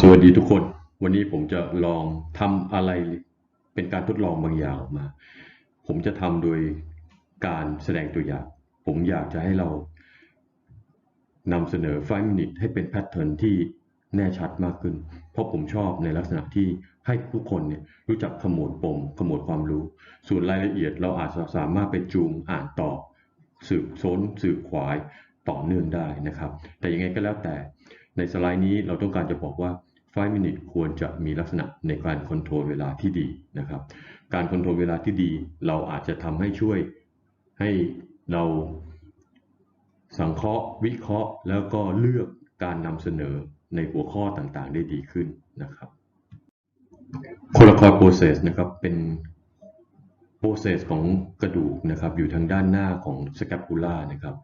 สวัสดีทุกคน วันนี้ผมจะลองทำอะไรเป็นการทดลองบางอย่างออกมา ผมจะทำโดยการแสดงตัวอย่าง ผมอยากจะให้เรานำเสนอ 5 minute ให้เป็นแพทเทิร์นที่แน่ชัดมากขึ้น เพราะผมชอบในลักษณะที่ให้ทุกคนเนี่ยรู้จักขมวดปมขมวดความรู้ ส่วนรายละเอียดเราอาจจะสามารถไปจูงอ่านต่อสืบซ้นสืบขวายต่อเนื่องได้นะครับ แต่ยังไงก็แล้วแต่ ในสไลด์นี้เราต้องการจะบอกว่า 5 minute ควรจะมีลักษณะในการคอนโทรลเวลาที่ดีนะครับ การคอนโทรลเวลาที่ดี เราอาจจะทำให้ช่วยให้เราสังเคราะห์ วิเคราะห์ แล้วก็เลือกการนำเสนอในหัวข้อต่างๆ ได้ดีขึ้นนะครับโคลคอยโปรเซสนะครับเป็นโปรเซสของกระดูกนะครับอยู่ทางด้านหน้าของสแคปูล่านะครับ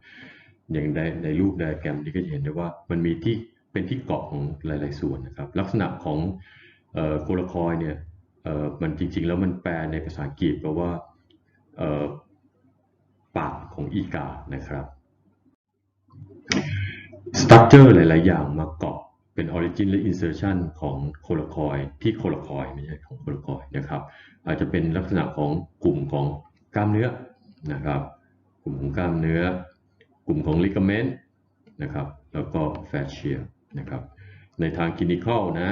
อย่างในในรูปไดอะแกรมนี้ก็จะเห็นได้ว่ามันมีที่ เป็นที่เกาะของหลาย ๆ ส่วนนะครับ ลักษณะของโคลคอยเนี่ยมันจริง ๆ แล้วมันแปลในภาษาอังกฤษแปลว่าปากของอีกานะครับสตรัคเจอร์หลาย ๆ อย่างมาเกาะเป็น Origin และ Insertion ของโคลคอยที่โคลคอยไม่ใช่ของโคลคอยนะครับ อาจจะเป็นลักษณะของกลุ่มของกล้ามเนื้อนะครับ กลุ่มของกล้ามเนื้อ กลุ่มของลิกาเมนต์นะครับ แล้วก็แฟชเชีย นะครับ ในทางคลินิคอลนะ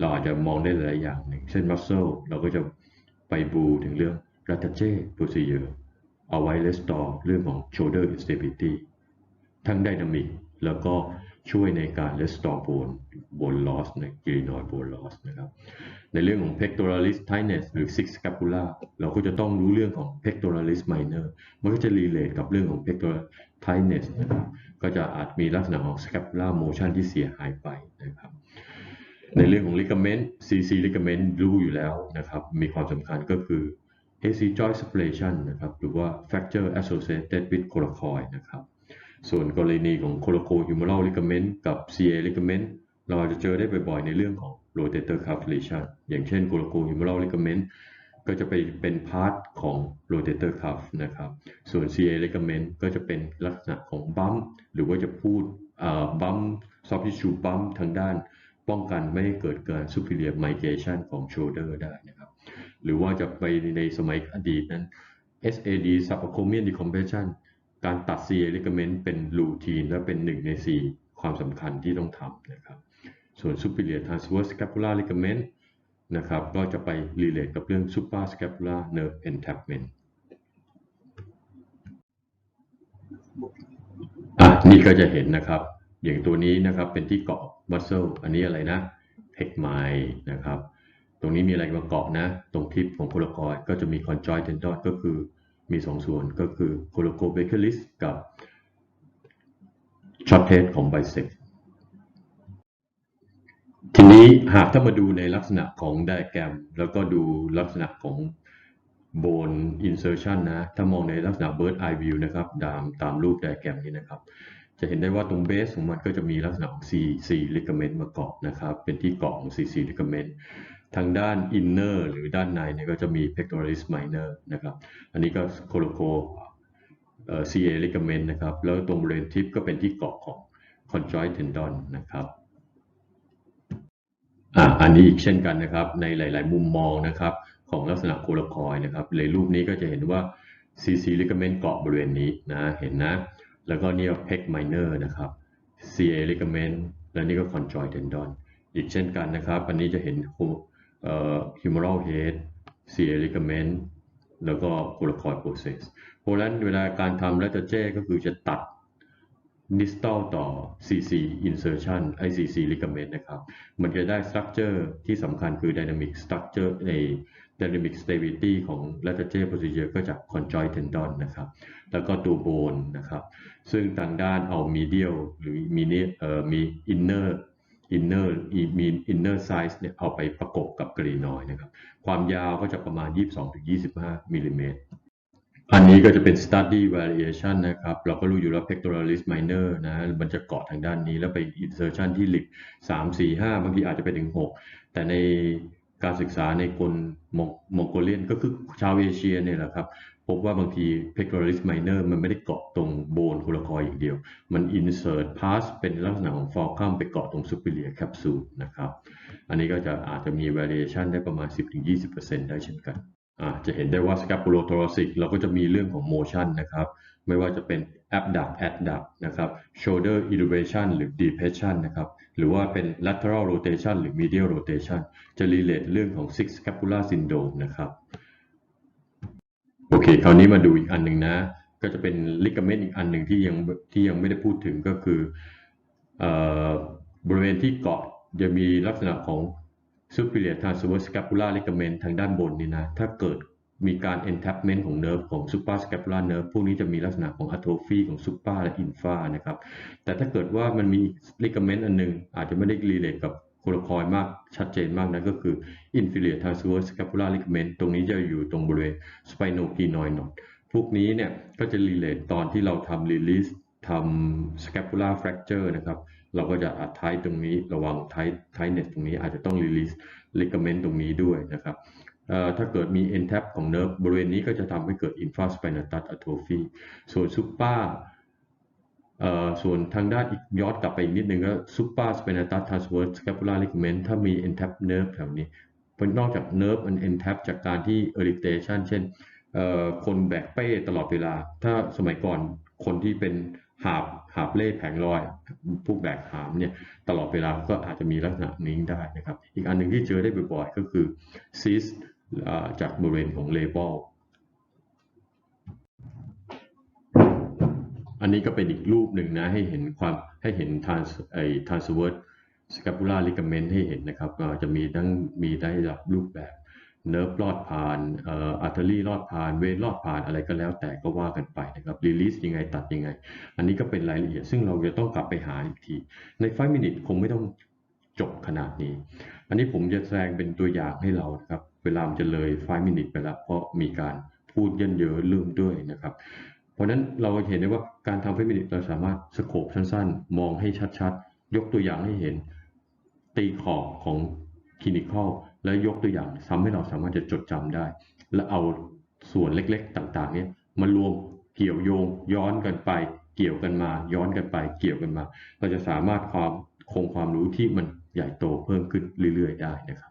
เราอาจจะมองได้หลายอย่างหนึ่งเช่นมัสเซลเราก็จะไปบูถึงเรื่อง r a t a c h e procedure เอาไว้เลสตอเรื่องของ shoulder instability ทั้งไดนามิกแล้วก็ ช่วยในการ restore bone bone loss ใน glenoid bone loss นะครับ ในเรื่องของ pectoralis tightness หรือ six scapula เราก็จะต้องรู้เรื่องของ pectoralis minor มันก็จะ relate กับเรื่องของ pectoralis tightness นะครับ ก็จะอาจมีลักษณะของ scapula motion ที่เสียหายไปนะครับ ในเรื่องของ ligament CC ligament รู้อยู่แล้วนะครับ มีความสำคัญก็คือ AC joint separation นะครับ หรือว่า fracture associated with coracoid นะครับ ส่วนกรณีของ coracohumeral ligament กับ CA ligament เราอาจจะเจอได้บ่อยๆ ในเรื่องของ rotator cuff lesion อย่างเช่น coracohumeral ligament ก็จะไปเป็นพาร์ทของ rotator cuff นะครับ ส่วน CA ligament ก็จะเป็นลักษณะของบัมหรือว่าจะพูดบัม soft tissue bump ทางด้านป้องกันไม่ให้เกิดการ superior migration ของ shoulder ได้นะครับ หรือว่าจะไปในสมัยอดีตนั้น SAD subacromial decompression การตัด CA ligament เป็นรูทีนและเป็นหนึ่งใน 4 ความสำคัญที่ต้องทำนะครับ ส่วน superior transverse scapular ligament นะครับ ก็จะไป relate กับเรื่อง suprascapular nerve entrapment อะนี่ก็จะเห็นนะครับ อย่างตัวนี้นะครับเป็นที่เกาะ muscle อันนี้อะไรนะ pec m i นะครับ ตรงนี้มีอะไรมาเกาะนะ ตรงทิปของโคลคอยก็จะมี conjoint tendon ก็คือ มีสองส่วนก็คือ coracobrachialis กับ short head ของ bicep ทีนี้หากถ้ามาดูในลักษณะของไดแกรมแล้วก็ดูลักษณะของ bone insertion นะ ถ้ามองในลักษณะ bird eye view นะครับตามตามรูปไดแกรมนี้นะครับ จะเห็นได้ว่าตรงเบสของมันก็จะมีลักษณะของ C C ligament มาเกาะนะครับ เป็นที่เกาะของ C C ligament ทางด้าน inner หรือด้านในเนี่ยก็จะมี pectoralis minor นะครับ อันนี้ก็ coraco เอ่อ CA ligament นะครับ แล้วตรงบริเวณทิปก็เป็นที่เกาะของ conjoint tendon นะครับอ่าอันนี้อีกเช่นกันนะครับในหลาย ๆ มุมมองนะครับของลักษณะโคลคอยนะครับในรูปนี้ก็จะเห็นว่า CC ligament เกาะบริเวณนี้นะเห็นนะ แล้วก็นี่ย pec minor นะครับ CA ligament และนี่ก็ conjoint tendon อีกเช่นกันนะครับ อันนี้จะเห็น เอ่อ humeral head CA ligament แล้วก็ coracoid process เพราะฉะนั้นเวลาการทำ lateral ก็คือจะตัด distal ต่อ CC insertion ไอ CC ligament นะครับ มันจะได้ structure ที่สำคัญคือ dynamic structure ใน dynamic stability ของ lateral procedure ก็จาก conjoint tendon นะครับ แล้วก็ตัว bone นะครับ ซึ่งทางด้านเอา medial หรือมีเอ่อมี inner inner มี inner size เนี่ยเอาไปประกบกับกรีนอยนะครับ ความยาวก็จะประมาณ 22-25มิลลิเมตรอันนี้ก็จะเป็น study variation นะครับ เราก็รู้อยู่แล้ว pectoralis minor นะมันจะเกาะทางด้านนี้แล้วไป insertion ที่ lip 3 4 5 บางทีอาจจะไปถึง 6 แต่ในการศึกษาในคนมองโกเลียนก็คือชาวเอเชียเนี่ยแหละครับ พบว่าบางที pectoralis minor มันไม่ได้เกาะตรงโบนโคลคอยอย่างเดียว มัน insert pass เป็นลักษณะของ fulcrum ไปเกาะตรง superior capsule นะครับ อันนี้ก็จะอาจจะมี variation ได้ประมาณ 10-20%ได้เช่นกันอ่าจะเห็นได้ว่า scapulothoracic เราก็จะมีเรื่องของ motion นะครับ ไม่ว่าจะเป็น abduct adduct นะครับ shoulder elevation หรือ depression นะครับ หรือว่าเป็น lateral rotation หรือ medial rotation จะ relate เรื่องของ six scapula syndrome นะครับ โอเค คราวนี้มาดูอีกอันหนึ่งนะ ก็จะเป็น ligament อีกอันหนึ่งที่ยังที่ยังไม่ได้พูดถึงก็คืออบริเวณที่เกาะจะมีลักษณะของ superior transverse scapular ligament ทางด้านบนนี่นะ ถ้าเกิดมีการ entrapment ของ nerve ของ suprascapular nerve พวกนี้จะมีลักษณะของ atrophy ของ supra และ infra นะครับ แต่ถ้าเกิดว่ามันมี ligament อันหนึง อาจจะไม่ได้ relate กับ โคลคอยมากชัดเจนมากนะก็คือ inferior transverse scapular ligament ตรงนี้จะอยู่ตรงบริเวณ spinoclinoid node พวกนี้เนี่ยก็จะ relate ตอนที่เราทำ release ทำ scapular fracture นะครับ เราก็จะอัดท้ายตรงนี้ระวังท้ายท้ายเน็ตตรงนี้อาจจะต้อง release ligament ตรงนี้ด้วยนะครับถ้าเกิดมี entap ของ nerve บริเวณนี้ก็จะทำให้เกิด infraspinatus atrophy ส่วน supra เอ่อ ส่วนทางด้านอีกย้อนกลับไปอีกนิดนึงก็ supra spinatus transverse scapular ligament ถ้ามี entap nerve แถวนี้เพนอกจาก nerve มัน entrap จากการที่ irritation เช่นคนแบกเป้ตลอดเวลา ถ้าสมัยก่อนคนที่เป็นหาบหาบเล่แผงลอยพวกแบกหามเนี่ยตลอดเวลาก็อาจจะมีลักษณะนี้ได้นะครับ อีกอันหนึ่งที่เจอได้บ่อยๆ ก็คือ cyst อ่าจากบริเวณของ label อันนี้ก็เป็นอีกรูปหนึ่งนะให้เห็นความให้เห็น trans ไอ้ transverse scapular ligament ให้เห็นนะครับอ่าจะมีทั้งมีได้หลายรูปแบบเนิร์ฟลอดผ่านเอ่ออาร์เทอรี่ลอดผ่านเวนลอดผ่านอะไรก็แล้วแต่ก็ว่ากันไปนะครับรีลิสยังไงตัดยังไง อันนี้ก็เป็นรายละเอียดซึ่งเราจะต้องกลับไปหาอีกที ในไฟมินิทคงไม่ต้องจบขนาดนี้ อันนี้ผมจะแสดงเป็นตัวอย่างให้เรานะครับ เวลามันจะเลยไฟมินิทไปแล้วเพราะมีการพูดเยินเยอะเรื่องด้วยนะครับ เพราะนั้นเราเห็นได้ว่าการทำไฟมินิทเราสามารถสโคปสั้นๆ มองให้ชัดๆ ยกตัวอย่างให้เห็น ตีขอบของคลินิคอลแล้วยกตัวอย่างทำให้เราสามารถจะจดจำได้ และเอาส่วนเล็กๆต่างๆเนี่ยมารวมเกี่ยวโยงย้อนกันไป เกี่ยวกันมา ย้อนกันไป เกี่ยวกันมา เราจะสามารถความคงความรู้ที่มันใหญ่โตเพิ่มขึ้นเรื่อยๆ ได้นะครับ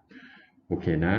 โอเคนะ